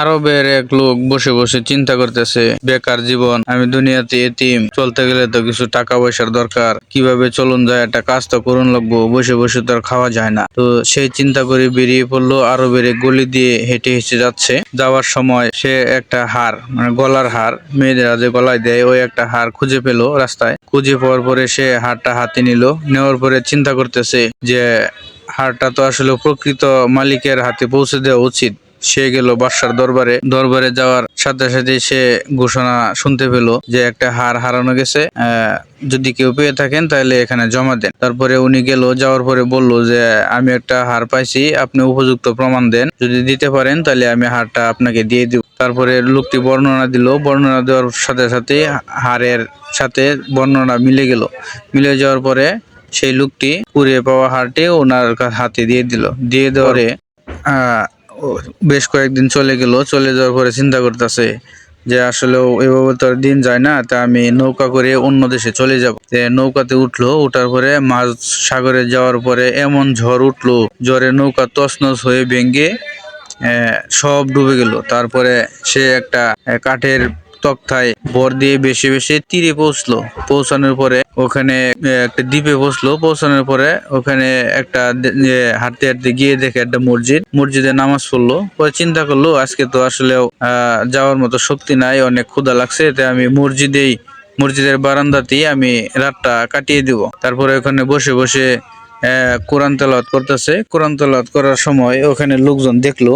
আরবের এক লোক বসে বসে চিন্তা করতেছে, বেকার জীবন, আমি দুনিয়াতে এতিম, চলতে গেলে তো কিছু টাকা পয়সার দরকার। কীভাবে চলুন যায়, একটা কাজ তো করুন লাগবো, বসে বসে তো আর খাওয়া যায় না। তো সেই চিন্তা করে বেরিয়ে পড়ল আরবের এক গলি দিয়ে, হেঁটে হেঁটে যাচ্ছে। যাওয়ার সময় সে একটা হার মানে গলার হার মেয়েরা যে গলায় দেয়, ওই একটা হার খুঁজে পেল রাস্তায়। খুঁজে পাওয়ার পরে সে হারটা হাতে নিল, নেওয়ার পরে চিন্তা করতেছে যে হারটা তো আসলে প্রকৃত মালিকের হাতে পৌঁছে দেওয়া উচিত। সে গেল বাদশার দরবারে। দরবারে যাওয়ার সাথে সাথে সে ঘোষণা শুনতে পেল যে একটা হার হারানো গেছে। যদি কেউ পেয়ে থাকেন তাহলে এখানে জমা দেন। তারপরে উনি গেল, যাওয়ার পরে বলল যে, আমি একটা হার পাইছি, আপনি উপযুক্ত প্রমাণ দেন। যদি দিতে পারেন তাহলে আমি হারটা আপনাকে দিয়ে দিব। তারপরে লোকটি বর্ণনা দিল। বর্ণনা দেওয়ার সাথে সাথে হারের সাথে বর্ণনা মিলে গেল। মিলে যাওয়ার পরে সেই লোকটি কুড়িয়ে পাওয়া হারটি ওনার হাতে দিয়ে দিল। দিয়ে দেওয়ারে বেশ কয়েকদিন চলে গেল, চলে যাওয়ার পরে চিন্তা করতেছে যে আসলে এভাবে তো আর দিন যায় না, তা আমি নৌকা করে অন্য দেশে চলে যাব। নৌকাতে উঠল, উঠার পরে মাছ সাগরে যাওয়ার পরে এমন ঝড় উঠল, ঝড়ে নৌকা তছনছ হয়ে ভেঙ্গে সব ডুবে গেল। তারপরে সে একটা কাঠের তক্তায় ভর দিয়ে বেশি বেশি তীরে পৌঁছলো। পৌঁছানোর পরে ওখানে একটা দ্বীপে পৌঁছলো। পৌঁছানোর পরে ওখানে একটা হাঁটতে হাঁটতে গিয়ে দেখে একটা মসজিদ। মসজিদে নামাজ পড়ল। পরে চিন্তা করল আজকে তো আসলেও আহ, যাওয়ার মতো শক্তি নাই অনেক ক্ষুধা লাগছে তাই আমি মসজিদেই মসজিদের বারান্দাতেই আমি রাতটা কাটিয়ে দিব। তারপরে ওখানে বসে বসে কোরআন তেলাওয়াত করতেছে। কোরআন তেলাওয়াত করার সময় ওখানে লোকজন দেখল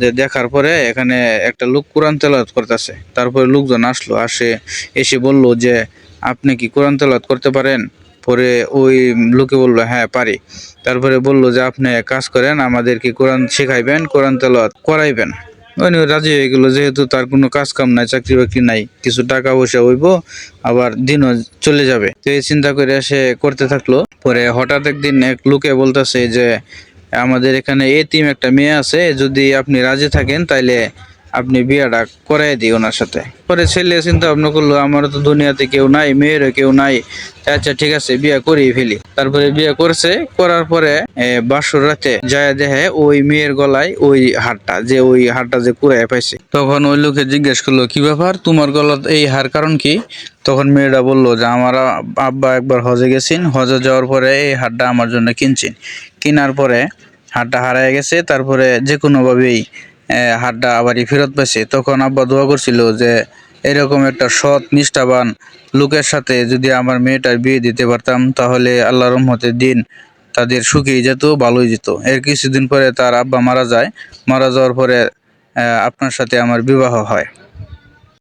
যে দেখার পরে এখানে একটা লোক কোরআন তেলাওয়াত করতেছে। তারপরে লোকজন আসলো, আসে, এসে বলল যে, আপনি কি কোরআন তেলাওয়াত করতে পারেন? পরে ওই লোকে বলল হ্যাঁ পারি। তারপরে বলল যে, আপনি কাজ করেন, আমাদেরকে কোরআন শেখাইবেন, কোরআন তেলাওয়াত করাইবেন। উনি রাজি হয়ে গেলো, যেহেতু তার কোনো কাজ কাম নাই, চাকরি বাকরি নাই, কিছু টাকা পয়সা হইব, আবার দিনও চলে যাবে। তো এই চিন্তা করে সে করতে থাকল। পরে হঠাৎ একদিন এক লোকে বলতেছে যে, আমাদের এখানে এতিম একটা মেয়ে আছে, যদি আপনি রাজি থাকেন, তাইলে আপনি বিয়েটা করাই দিই ওনার সাথে। পরে ছেলে চিন্তা ভাবনা করল আমার তো দুনিয়াতে কেউ নাই, মেয়েরও কেউ নাই। আচ্ছা ঠিক আছে, বিয়ে করিয়ে ফেলি। তারপরে বিয়ে করছে, করার পরে বাসর রাতে যায় দেখে ওই মেয়ের গলায় ওই হারটা, যে ওই হারটা যে কুড়ায় পাইছে। তখন ওই লোকে জিজ্ঞেস করল, কি ব্যাপার? তোমার গলা এই হার কারণ কি? তখন মেয়েটা বলল, যে আমার আব্বা একবার হজে গেছেন। হজে যাওয়ার পরে এই হারটা আমার জন্য কিনছেন। কেনার পরে হারটা হারায় গেছে। তারপরে যে কোনোভাবেই আহ, আবার ফেরত পেয়েছে তখন আব্বা দোয়া করছিল যে এরকম একটা সৎ নিষ্ঠাবান লোকের সাথে যদি আমার মেয়েটার বিয়ে দিতে পারতাম তাহলে আল্লাহ রহমতের দিন তাদের সুখেই যেত ভালোই যেত। এর কিছুদিন পরে তার আব্বা মারা যায়। মারা যাওয়ার পরে আপনার সাথে আমার বিবাহ হয়।